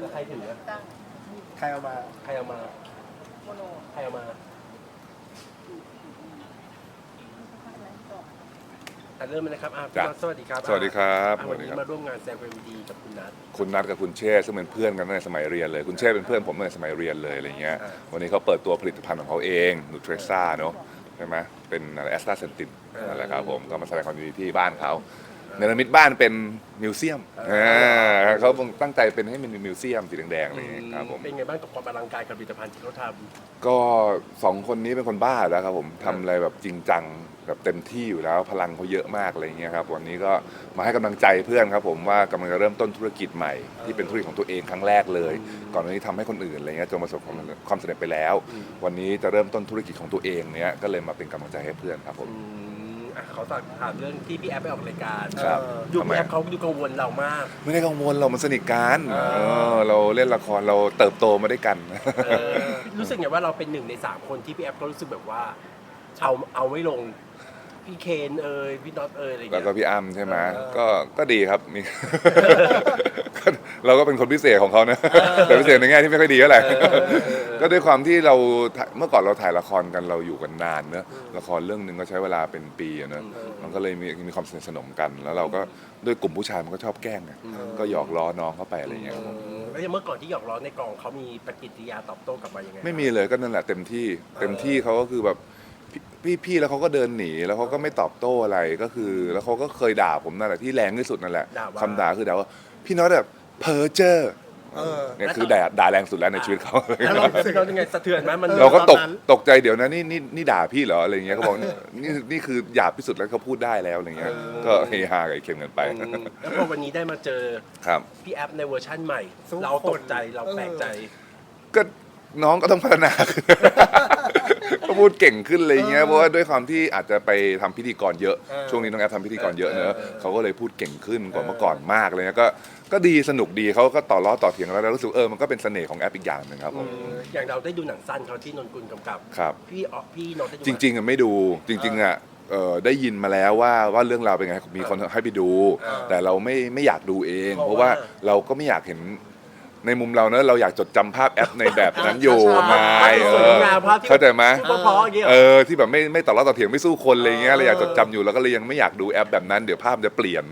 แล้วใครถืออะตั้งใครเอามา ใครเอามา โมโนใครเอามาอะเริ่มเลยนะครับอะพี่จ้ะน็อตสวัสดีครับสวัสดีครับอะสวัวันสดีนี้ครับ มาร่วมงานแซงความดีกับคุณนัท คุณนัทกับคุณเช่ซึ่งเป็นเพื่อนกันตั้งแต่สมัยเรียนเลย คุณเช่เป็นเพื่อนผมตั้งแต่สมัยเรียนเลยอะไรเงี้ย อ่า วันนี้เขาเปิดตัวผลิตภัณฑ์ของเขาเองนูเทรซ่าเนาะใช่ไหมเป็นแอสตราเซนตินนั่นแหละครับผมก็มาแสดงความยินดีที่บ้านเขา เนรมิตบ้านเป็นมิวเซียมอ่าเขาตั้งใจเป็นให้มันมีมิวเซียมสีแดงๆอะไรเงี้ยครับผมเป็นไงบ้างกับความอลังการกับผลิตภัณฑ์ที่เขาทก็สองคนนี้เป็นคนบ้าแล้วครับผมทำอะไรแบบจริงจังแบบเต็มที่อยู่แล้วพลังเขาเยอะมากอะไรเงี้ยครับวันนี้ก็มาให้กำลังใจเพื่อนครับผมว่ากำลังจะเริ่มต้นธุรกิจใหม่ที่เป็นธุรกิจของตัวเองครั้งแรกเลย ก่อนหน้านี้ทำให้คนอื่นอะไรเงี้ยจนประสบความความสำเร็จไปแล้ว วันนี้จะเริ่มต้นธุรกิจของตัวเองเนี้ยก็เลยมาเป็นกำลังใจให้เพื่อนครับผำมอืม อะเขาฝากถามเรื่องที่พี่แอฟไปออกรายการครับดูทำไม พี่แอฟเขาดูกังวลเรามาก ไม่ได้กังวลเรามันสนิทกันอ่า เออเราเล่นละครเราเติบโตมาด้วยกัน เออรู้สึกไงว่าเราเป็นหนึ่งในสามคนที่พี่แอฟก็รู้สึกแบบว่า เอาเอาไม่ลง พี่เคนเอยพี่น็อตเอยอะไรอย่างแล้วเงี้ยก็พี่อ้ำใช่ไหมเออ ก็ก็ดีครับมีก็ เราก็เป็นคนพิเศษของเขานะแต่พิเศษในแง่ที่ไม่ค่อยดีเท่าไหร่ก็ด้วยความที่เราถ่ายเมื่อก่อนเราถ่ายละครกันเราอยู่กันนานเนอะละครเรื่องหนึ่งก็ใช้เวลาเป็นปีอะเนอะมันก็เลยมีมีความสนิทสนมกัน แล้วเราก็ด้วยกลุ่มผู้ชายมันก็ชอบแกล้งไงก็หยอกล้อน้องเข้าไปอะไรเงี้ยครับผมแล้วอย่างเมื่อก่อนที่หยอกล้อในกองเขามีปฏิกิริยาตอบโต้กลับมายังไงไม่มีเลยก็นั่นแหละเต็มที่เต็มที่เขาก็คือแบบพี่พี่พี่แล้วเขาก็เดินหนีแล้วเขาก็ไม่ตอบโต้อะไรก็คือ แล้วเขาก็เคยด่าผมนั่นแหละที่แรงที่สุดนั่นแหละด่าว่าคำด่าคือด่าว่า พี่น็อตแบบเพอเจอร์เออเนี่ยคือด่าด่าแรงสุดแล้วในชีวิตเขา แล้วเราพี่น็อตยังไงสะเทือนไหมมันเราก็ตกตอนนั้นตกใจเดี๋ยวนะนี่นี่นี่ด่าพี่เหรออะไรเงี้ยเขาบอกนี่นี่นี่คือหยาบที่สุดแล้วเขาพูดได้แล้วอะไรเงี้ยก็เฮฮากับไอ้เค็มกันไปอืมแล้วพอวันนี้ได้มาเจอครับ พี่แอฟในเวอร์ชั่นใหม่ สู้เราตกใจคนเราแปลกใจ ก็น้องก็ต้องพัฒนาขึ้น ก็พูดเก่งขึ้นอะไรเงี้ยเพราะว่าด้วยความที่อาจจะไปทำพิธีกรเยอะ เออช่วงนี้น้องแอฟทำพิธีกรเยอะเนเออะอเออ เขาก็เลยพูดเก่งขึ้นกว่าเมื่อก่อนมากเลยนะก็ก็ดีสนุกดีเขาก็ต่อล้อต่อเถียงแล้วแล้วรู้สึกเออมันก็เป็นเสน่ห์ของแอปอีกอย่างหนึ่งครับผมอย่างเราได้ดูหนังสั้นเขาที่นนกุลกำกับ ครับ พี่ออกพี่น็อตได้ดูจริง ๆอะไม่ดูจริงๆอะเอ่อได้ยินมาแล้วว่าว่าเรื่องราวเป็นไงมีคนให้ไปดูแต่เราไม่ไม่อยากดูเอง เพราะว่าเราก็ไม่อยากเห็น ในมุมเราเนอะเราอยากจดจำภาพแอปในแบบนั้นอยู่ไงเอสวยองามภาพที่เข้าใจไหมที่เพราะๆอย่างเงี้ยเออที่แบบไม่ไม่ต่อล้อต่อเถียงไม่สู้คนอะไรเงี้ยเราอยากจดจำอยู่แล้วก็เลยยังไม่อยากดูแอปแบบนั้นเดี๋ยวภาพจะเปลี่ยน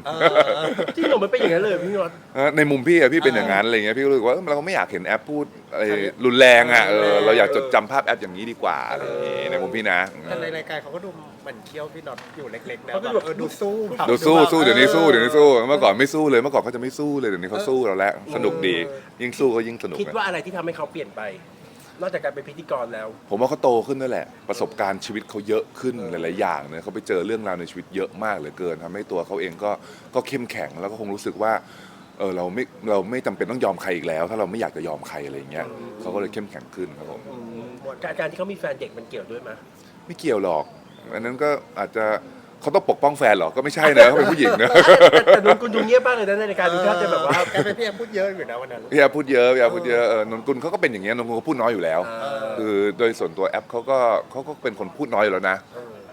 ที่หนูมันเป็นอย่างนั้นเลยพี่น็อต เออในมุมพี่อะพี่เป็นอย่างนั้นอะไรเงี้ยพี่ก็รู้สึกว่าเออเราไม่อยากเห็นแอปพูดอะไรรุนแรงอะเออเราอยากจดจำภาพแอปอย่างนี้ดีกว่าอะไรอย่างงี้ในมุมพี่นะ แต่ในรายการเขาก็ดู เหมือนเคี้ยวพี่น็อตอยู่เล็กๆนะเขาก็แบบดูเออดูสู้แบบดูสู้แบบสู้เดี๋ยวนี้สู้เดี๋ยวนี้สู้เมื่อก่อนไม่สู้เลยเมื่อก่อนเขาจะไม่สู้เลยเดี๋ยวนี้เขาสู้เราแล้วสนุกดี ยิ่งสู้ก็ยิ่งสนุกคิดนะว่าอะไรที่ทำให้เขาเปลี่ยนไปนอกจากการเป็นพิธีกรแล้ว ผมว่าเขาโตขึ้นนั่นแหละ ประสบการณ์ชีวิตเขาเยอะขึ้นหลาย ๆ อย่างเนี่ยเขาไปเจอเรื่องราวในชีวิตเยอะมากเหลือเกินทำให้ตัวเขาเองก็ก็เข้มแข็งแล้วก็คงรู้สึกว่าเออเราไม่เราไม่จำเป็นต้องยอมใครอีกแล้ว ถ้าเราไม่อยากจะยอมใครอะไรอย่างเงี้ยเขาก็เลยเข้มแข็งขึ้นครับผมการการที่เขามีแฟนเด็กมันเกี่ยวด้วยไหมไม่เกี่ยวหรอก อันนั้นก็อาจจะเขาต้องปกป้องแฟนเหรอ ก็ไม่ใช่นะเขาเป็นผู้หญิงนะแต่แต่นนกุลดูเงียบมากเลยนะในรายการดูถ้าจะแบบว่ากลายเป็นพี่แอมพูดเยอะอยู่นะวันนั้นพี่อาพูดเยอะพี่อาพูดเยอะเออนนกุลเขาก็เป็นอย่างเงี้ยนนกุลเขาพูดน้อยอยู่แล้ว คือโดยส่วนตัวแอปเขาก็เขาก็เป็นคนพูดน้อยอยู่แล้วนะ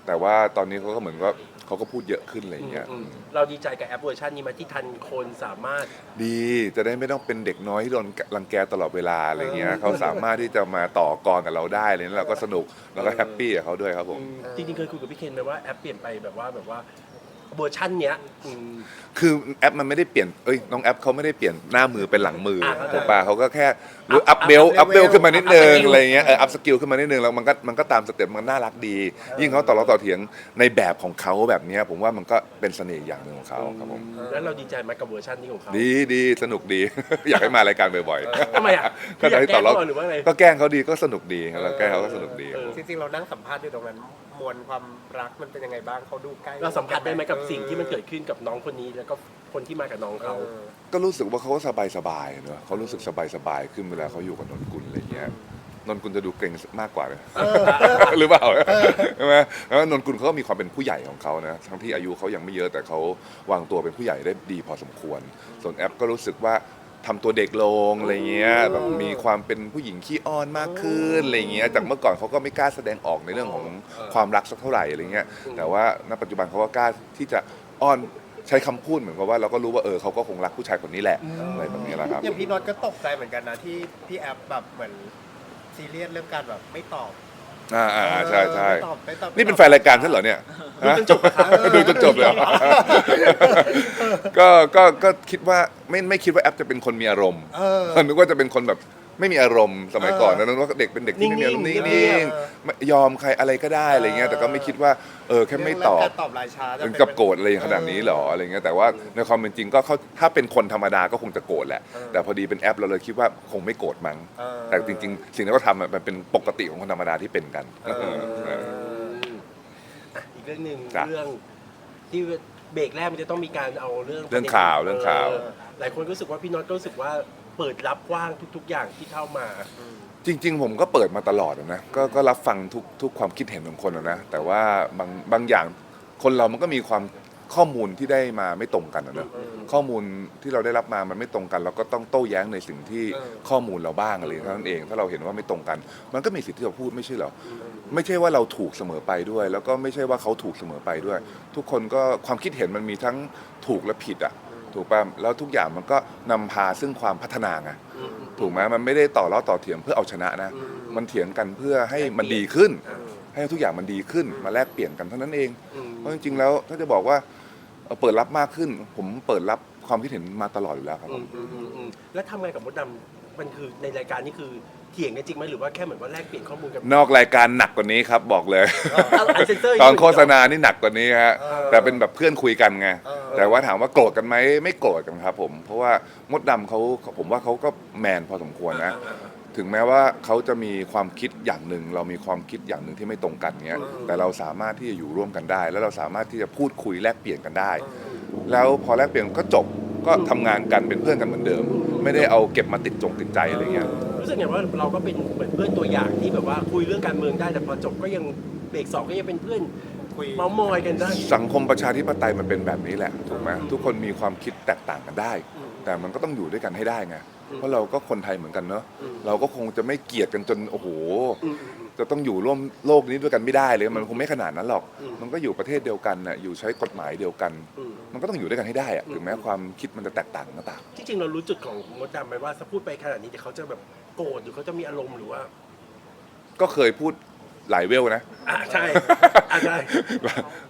แต่ว่าตอนนี้เขาก็เหมือนว่า เขาก็พูดเยอะขึ้นอะไรอย่างเงี้ย อืมเราดีใจกับแอปเวอร์ชันนี้มาที่ทันคนสามารถ ดีจะได้ไม่ต้องเป็นเด็กน้อยที่โดนรังแกตลอดเวลาอะไรเงี้ยเขาสามารถที่จะมาต่อกรกับเราได้เลยแล้วเราก็สนุกแล้วก็แฮปปี้กับเขาด้วยครับผม จริงๆเคยคุยกับพี่เคนไหมว่าแอปเปลี่ยนไปแบบว่าแบบว่า เวอร์ชันเนี้ยอืม คือแอปมันไม่ได้เปลี่ยน เอ้ยน้องแอปเขาไม่ได้เปลี่ยนหน้ามือเป็นหลังมืออ่าถูกป่ะเขาก็แค่รู้อัอัพพเบลอัอัพพเบล level ขึ้นมานิดนึงอัพสกิลอะไรเงี้ย เอออัพสกิลขึ้นมานิดนึง แล้วมันก็มันก็ตามสเต็ปมันน่ารักดี ยิ่งเขาต่อเราต่อเถียงในแบบของเขาแบบเนี้ยผมว่ามันก็เป็นเสน่ห์อย่างหนึ่งของเขาครับผม แล้วเราดีใจไหมกับเวอร์ชันนี้ของเขา ดีดีสนุกดี อยากให้มารายการบ่อยทำไมอะๆคืออยากให้แกล้งเขาหรือว่าไง ก็แกล้งเขาดีก็สนุกดีเราแกล้งเขาก็สนุกดีเออจริงๆ เรานั่งสัมภาษณ์อยู่ตรงนั้น มวลความรักมันเป็นยังไงบ้างเขาดูใกล้เราสัมผัสได้ไหมกับสิ่งที่มันเกิดขึ้นกับน้องคนนี้แล้วก็คนที่มากับน้องเอเขาอก็รู้สึกว่าเขาก็สบายสบายๆเนอะเขารู้สึกสบายสบายๆขึ้นเวลาเขาอยู่กับนนกุลอะไรเงี้ยนนกุลจะดูเกรงมากกว่าเลยหรือเปล่าใช่ไหมแล้วนนกุลเขาก็มีความเป็นผู้ใหญ่ของเขานะทั้งที่อายุเขายังไม่เยอะแต่เขาวางตัวเป็นผู้ใหญ่ได้ดีพอสมควร ส่วนแอปก็รู้สึกว่า ทำตัวเด็กลงอะไรเงี้ยแบบมีความเป็นผู้หญิงขี้อ้อนมากขึ้นอะไรเงี้ยจากเมื่อก่อนเขาก็ไม่กล้าแสดงออกในเรื่องของความรักสักเท่าไหร่อะไรเงี้ยแต่ว่าณปัจจุบันเขาก็กล้าที่จะอ้อนใช้คำพูดเหมือนกับว่าเราก็รู้ว่าเออเขาก็คงรักผู้ชายคนนี้แหละอืมอะไรแบบนี้แหละครับ อย่างพี่น็อตก็ตกใจเหมือนกันนะที่พี่แอปแบบเหมือนซีเรียสเรื่องการแบบไม่ตอบอ่าอ่าอ่าใช่ใช่ไม่ตอบไม่ตอบ นี่เป็นแฟนรายการฉันเหรอเนี่ย ดูจนจบนะครับฮะดูจนจบเลยเหรอก็ก็ก็คิดว่าไม่ไม่คิดว่าแอปจะเป็นคนมีอารมณ์เออ นึกว่าจะเป็นคนแบบไม่มีอารมณ์สมัยก่อนนะนึกว่าเด็กเป็นเด็กที่ไม่มีอารมณ์นิ่นิ่งๆงๆไม่ยอมใครอะไรก็ได้อะไรเงี้ยแต่ก็ไม่คิดว่าเออแค่ไม่ตอบ เรื่งการตอบรายช้าจะถึงเป็นกับโกรธอะไรขนาดนี้หรออะไรเงี้ยแต่ว่าในความเป็นจริงก็เขาถ้าเป็นคนธรรมดาก็คงจะโกรธแหละเออแต่พอดีเป็นแอปเราเลยคิดว่าคงไม่โกรธมั้งเออแต่จริง ๆ สิ่งที่เขาทำอะมันเป็นปกติของคนธรรมดาที่เป็นกัน เออ เออเออ อะอีกเรื่องหนึ่งจ้ะเรื่องที่เบรกแรกมันจะต้องมีการเอาเรื่องเรื่องข่าวเรื่องข่าว หลายคนก็รู้สึกว่าพี่น็อตก็รู้สึกว่าเปิดรับกว้างทุก ๆ อย่างที่เข้ามา จริง ๆ ผมก็เปิดมาตลอดอะนะก็ก็รับฟังทุกทุกความคิดเห็นของคนอะนะแต่ว่าบางบางอย่างคนเรามันก็มีความข้อมูลที่ได้มาไม่ตรงกันอะเนอะ ข้อมูลที่เราได้รับมามันไม่ตรงกัน เราก็ต้องโต้แย้งในสิ่งที่เออข้อมูลเราบ้างอะไรเท่านั้นเอง ถ้าเราเห็นว่าไม่ตรงกัน มันก็มีสิทธิ์ที่จะพูดไม่ใช่เหรอไม่ใช่ว่าเราถูกเสมอไปด้วย แล้วก็ไม่ใช่ว่าเขาถูกเสมอไปด้วย ทุกคนก็ความคิดเห็นมันมีทั้งถูกและผิดอะถูกป่ะแล้วทุกอย่างมันก็นำพาซึ่งความพัฒนาไงถูกไหมมันไม่ได้ต่อล้อต่อเถียงเพื่อเอาชนะนะอืมมันเถียงกันเพื่อให้มันดีขึ้นเออให้ทุกอย่างมันดีขึ้นมาแลกเปลี่ยนกันเท่านั้นเองอืมเพราะจริงๆแล้วถ้าจะบอกว่า เอ่อเปิดรับมากขึ้น ผมเปิดรับความคิดเห็นมาตลอดอยู่แล้วครับอืมอืมอืมอืมแล้วทำไงกับมดดำมันคือในรายการนี่คือเถียงกันจริงไหมหรือว่าแค่เหมือนว่าแลกเปลี่ยนข้อมูลกัน นอกรายการหนักกว่านี้ครับบอกเลย เอาอันเซนเซอร์ตอนโฆษณานี่หนักกว่านี้ฮะเออแต่เป็นแบบเพื่อนคุยกันไงเออ แต่ว่าถามว่าโกรธกันไหมไม่โกรธกันครับผมเพราะว่ามดดำเขาผมว่าเขาก็แมนพอสมควรนะ ถึงแม้ว่าเขาจะมีความคิดอย่างหนึ่ง เรามีความคิดอย่างหนึ่งที่ไม่ตรงกันเงี้ยอืมแต่เราสามารถที่จะอยู่ร่วมกันได้ แล้วเราสามารถที่จะพูดคุยแลกเปลี่ยนกันได้ แล้วพอแลกเปลี่ยนก็จบก็ทำงานกันเป็นเพื่อนกันเหมือนเดิม ไม่ได้เอาเก็บมาติดจงติดใจอะไรเงี้ย รู้สึกไงว่าเราก็เป็นเหมือนเพื่อนตัวอย่างที่แบบว่าคุยเรื่องการเมืองได้แต่พอจบก็ยังเบรกสองก็ยังเป็นเพื่อนคุยเมามอยกันได้ สังคมประชาธิปไตยมันเป็นแบบนี้แหละถูกไหมทุกคนมีความคิดแตกต่างกันได้อืมแต่มันก็ต้องอยู่ด้วยกันให้ได้ไงอืม เพราะเราก็คนไทยเหมือนกันเนอะอืมเราก็คงจะไม่เกลียดกันจนโอ้โหอืมอืมอืมจะต้องอยู่ร่วมโลกนี้ด้วยกันไม่ได้เลย มันคงไม่ขนาดนั้นหรอกอืมมันก็อยู่ประเทศเดียวกันน่ะอยู่ใช้กฎหมายเดียวกันอืมมันก็ต้องอยู่ด้วยกันให้ได้อะอืมถึงแม้ความคิดมันจะแตกต่างก็ตามที่จริงเรารู้จุดของมดดำไหมว่าถ้าพูดไปขนาดนี้เดี๋ยวเขาจะแบบโกรธหรือเขาจะมีอารมณ์หรือว่า ก็เคยพูด หลายเวลนะอ่าใช่อ่าใช่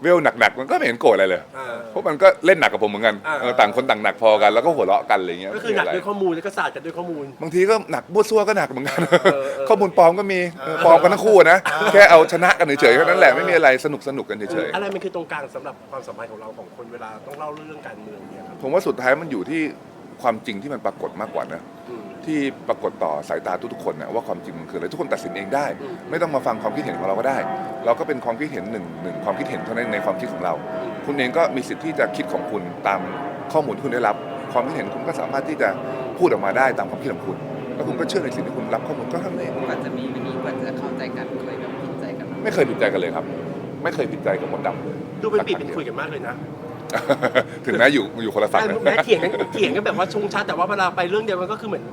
เวลหนักๆมันก็ไม่เห็นโกรธอะไรเลยอ่า เพราะมันก็เล่นหนักกับผมเหมือนกันอ่า เออต่างคนต่างหนักพอกันแล้วก็หัวเราะกันอะไรเงี้ยก็คือหนักไม่มีะไรด้วยข้อมูลแล้วก็ศาสตร์กันด้วยข้อมูล บางทีก็หนักมั่วซั่วก็หนักเหมือนกัน เออเออ ข้อมูลปลอมก็มีเออปลอมกันทั้งคู่นะแค่เอาชนะกันเฉยๆแค่นั้นแหละไม่มีอะไรสนุกสนุกๆกันเฉยอะไรมันคือตรงกลางสำหรับความสัมพันธ์ของเราของคนเวลาต้องเล่าเรื่องการเมืองเนี่ยครับๆผมว่าสุดท้ายมันอยู่ที่ความจริงที่มันปรากฏมากกว่านะ อืม ที่ปรากฏต่อสายตาทุกๆคนนะว่าความจริงมันคืออะไรทุกคนตัดสินเองได้อืมไม่ต้องมาฟังความคิดเห็นของเราก็ได้ เราก็เป็นความคิดเห็นหนึ่งหนึ่งความคิดเห็นเท่านั้นในความคิดของเรา คุณเองก็มีสิทธิ์ที่จะคิดของคุณตามข้อมูลที่คุณได้รับ ความคิดเห็นคุณก็สามารถที่จะพูดออกมาได้ตามความคิดของคุณ แล้วคุณก็เชื่อในสิ่งที่คุณรับข้อมูลก็เท่านั้นเองกว่าจะมีวันนี้กว่าจะเข้าใจกันเคยแบบผิดใจกันบ้างไม่เคยผิดใจกันเลยครับ ไม่เคยผิดใจกับมดดำเลยดูเป็นปีเป็นคุยกันมากเลยนะ ถึงแม้อยู่อยู่คนละฝั่งแต่นะแม้เถียงกันเถียงกันแบบว่าชงชัดแต่ว่าเวลาไปเรื่องเดียวกันก็คือเหมือน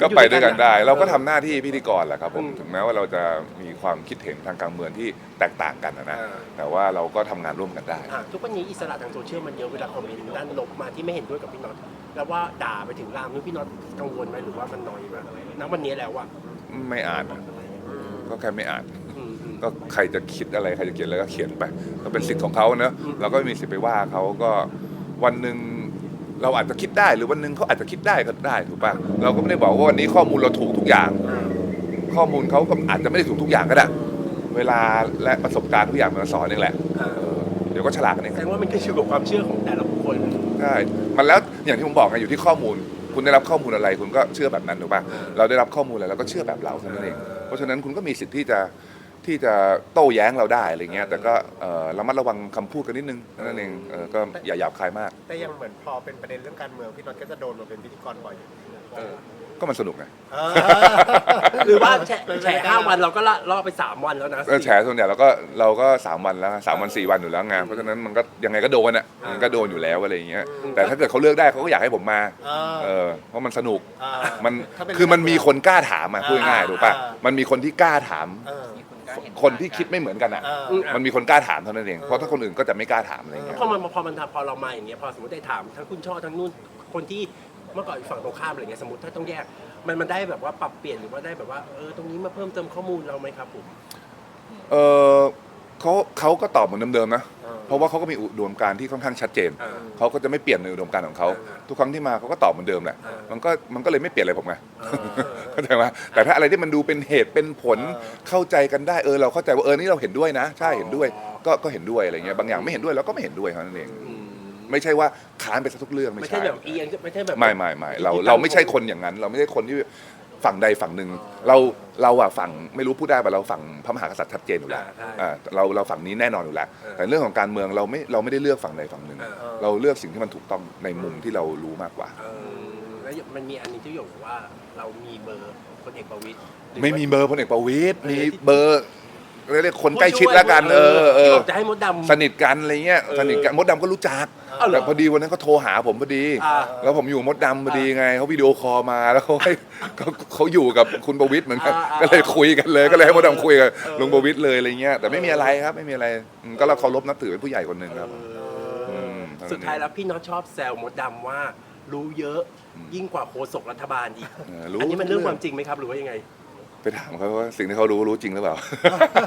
ก็ไปด้วยกันได้ เราก็ทำอหน้าที่พิธีกรแหละครับผมอืมถึงแม้ว่าเราจะมีความคิดเห็นทางการเมืองที่แตกต่างกันนะนะอ่าแต่ว่าเราก็ทำงานร่วมกันได้อะทุกวันนี้อิสระทางโซเชียลมันเยอะเวลาคอมเมนต์ด้านลบมาที่ไม่เห็นด้วยกับพี่น็อตแล้วว่าด่าไปถึงรามนี่พี่น็อตกังวลไหมหรือว่ามันน้อยไหมณวันนี้แล้วอะไม่อ่านนะก็แค่ไม่อ่านอืมอืม ก็ใครจะคิดอะไรใครจะเขียนอะไรก็เขียนไปก็เป็นสิทธิ์ของเขาเนอะอืมเราก็ไม่มีสิทธิ์ไปว่าเขาก็วันหนึ่งเราอาจจะคิดได้หรือวันหนึ่งเขาอาจจะคิดได้ก็ได้ถูกป่ะเราก็ไม่ได้บอกว่าวันนี้ข้อมูลเราถูกทุกอย่าง ข้อมูลเขาก็อาจจะไม่ได้ถูกทุกอย่างก็ได้เวลาและประสบการณ์ทุกอย่างมันสอนเองแหละอ่าเออเดี๋ยวก็ฉลาดกันเองแสดงว่ามันขึ้นอยู่กับความเชื่อของแต่ละบุคคลใช่มันแล้วอย่างที่ผมบอกไงอยู่ที่ข้อมูล คุณได้รับข้อมูลอะไรคุณก็เชื่อแบบนั้นถูกป่ะเราได้รับข้อมูลอะไรเราก็เชื่อแบบเราเท่านั้นเองเพราะฉะนั้นคุณก็มีสิทธิ์ที่จะ ที่จะโต้แย้งเราได้อะไรเงี้ยแต่ก็เอ่อระมัดระวังคำพูดกันนิดนึงนั่นเองเออก็อย่าหยาบคายมาก แต่ยังเหมือนพอเป็นประเด็นเรื่องการเมืองพี่น็อตก็จะโดนมาเป็นพิธีกรบ่อยอยู่เออก็มันสนุกไงเออหรือว่าแฉแฉห้าวันเราก็ละล่อไปสามวันแล้วนะเออแฉส่วนใหญ่เราก็เราก็สามวันแล้วสามวันสี่วันอยู่แล้วไงเพราะฉะนั้นมันก็ยังไงก็โดนอะมันก็โดนอยู่แล้วอะไรอย่างเงี้ยแต่ถ้าเกิดเขาเลือกได้เขาก็อยากให้ผมมาเออ เออเพราะมันสนุก อ่ามันถ้าเป็นคือมันมีคนกล้าถามอะพูดง่ายๆอ่าถูกป่ะอ่ามันมีคนที่กล้าถาม เออ คนที่คิดไม่เหมือนกันอะ เอออืมมันมีคนกล้าถามเท่านั้นเอง เพราะถ้าคนอื่นก็จะไม่กล้าถามอะไรเงี้ย พอมันพอมันทำพอเรามาอย่างเงี้ยพอสมมติได้ถามทั้งคุณช่อทั้งนู่นคนที่เมื่อก่อนอีกฝั่งตรงข้ามอะไรเงี้ยสมมติถ้าต้องแยก มันมันได้แบบว่าปรับเปลี่ยนหรือว่าได้แบบว่าเออตรงนี้มาเพิ่มเติมข้อมูลเราไหมครับผม เออเขาเขาก็ตอบเหมือนเดิมๆนะ เออเพราะว่าเขาก็มีอุดมการณ์ที่ค่อนข้างชัดเจนเออเขาก็จะไม่เปลี่ยนในอุดมการณ์ของเขาเออทุกครั้งที่มาเขาก็ตอบเหมือนเดิมแหละเออมันก็มันก็เลยไม่เปลี่ยนอะไรผมไงเออเข้าใจไหมแต่ถ้าอะไรที่มันดูเป็นเหตุเป็นผลเออเข้าใจกันได้เออเราเข้าใจว่าเออนี่เราเห็นด้วยนะ ใช่อ๋อเห็นด้วย ก็ก็เห็นด้วยอะไรเงี้ยบางอย่างไม่เห็นด้วยเราก็ไม่เห็นด้วยเท่านั้นเองอืมไม่ใช่ว่าค้านไปซะทุกเรื่องไม่ไม่ใช่ใช่แบบเอียงไม่ใช่แบบไม่ไม่ไม่เราเราไม่ใช่คนอย่างนั้น เราไม่ใช่คนที่ ฝั่งใดฝั่งหนึ่งเราเราอะฝั่งไม่รู้พูดได้ป่ะเราฝั่งพระมหากษัตริย์ชัดเจนอยู่แล้วอ่าใช่อ่าเราเราฝั่งนี้แน่นอนอยู่แล้วเออแต่เรื่องของการเมืองเราไม่เราไม่ได้เลือกฝั่งใดฝั่งหนึ่ง เออ เราเลือกสิ่งที่มันถูกต้องในมุมที่เรารู้มากกว่า เออแล้วมันมีอันหนึงที่หยกบอกว่าเรามีเบอร์พลเอกประวิตยหรือว่า ไม่มีเบอร์พลเอกประวิตยเออมีเบอร์ เรียกคนใกล้ชิดแล้วกันเออเอที่อบอกจะให้มดดำ สนิทกันอะไรเงี้ยเออสนิทกันมดดำก็รู้จักเอาเหรอแต่พอดีวันนั้นเขาโทรหาผมพอดี อ่าแล้วผมอยู่มดดำพอดีไงเขาวิดีโอคอลมาแล้วเขาให้เขาเขาอยู่กับคุณประวิตยเหมือนกันอ่าอ่าก็เลยคุยกันเลยก็เลยให้มดดำคุยกับเออลุงประวิตยเลยอะไรเงี้ยแต่ไม่มีอะไรครับไม่มีอะไรอืมก็เราเคารพนับถือเป็นผู้ใหญ่คนหนึ่งครับเออมสุดท้ายแล้วพี่น็อตชอบแซวมดดำว่า รู้เยอะอืมยิ่งกว่าโฆษกรัฐบาลอีกเออรู้อันนี้มันเรื่องทุกความจริงไหมครับหรือว่ายังไง ไปถามเขาว่าสิ่งที่เขารู้รู้จริงหรือเปล่า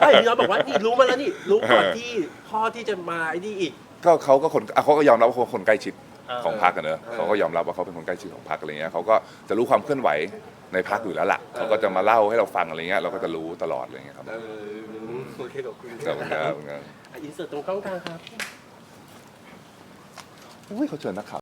ไอ้พี่น็อตบอกว่านี่รู้มาแล้วนี่รู้ก่อนเออที่พ่อที่จะมาไอ้นี่อีก ก็เขาก็คนอะเขาก็ยอมรับว่าเขาเป็นคนใกล้ชิดเออของพรรคกันเนอะเออเขาก็ยอมรับว่าเขาเป็นคนใกล้ชิดของพรรคอะไรเงี้ยเขาก็จะรู้ความเคลื่อนไหวในพรรคอยู่แล้วล่ะเขาก็จะมาเล่าให้เราฟังอะไรเงี้ยเราก็จะรู้ตลอดอะไรเงี้ยครับเออโอเคขอบคุณขอบคุณครับขอบคุณครับอินเสิร์ตตรงกล้องกลางครับ อุ้ยเขาเชิญนักข่าว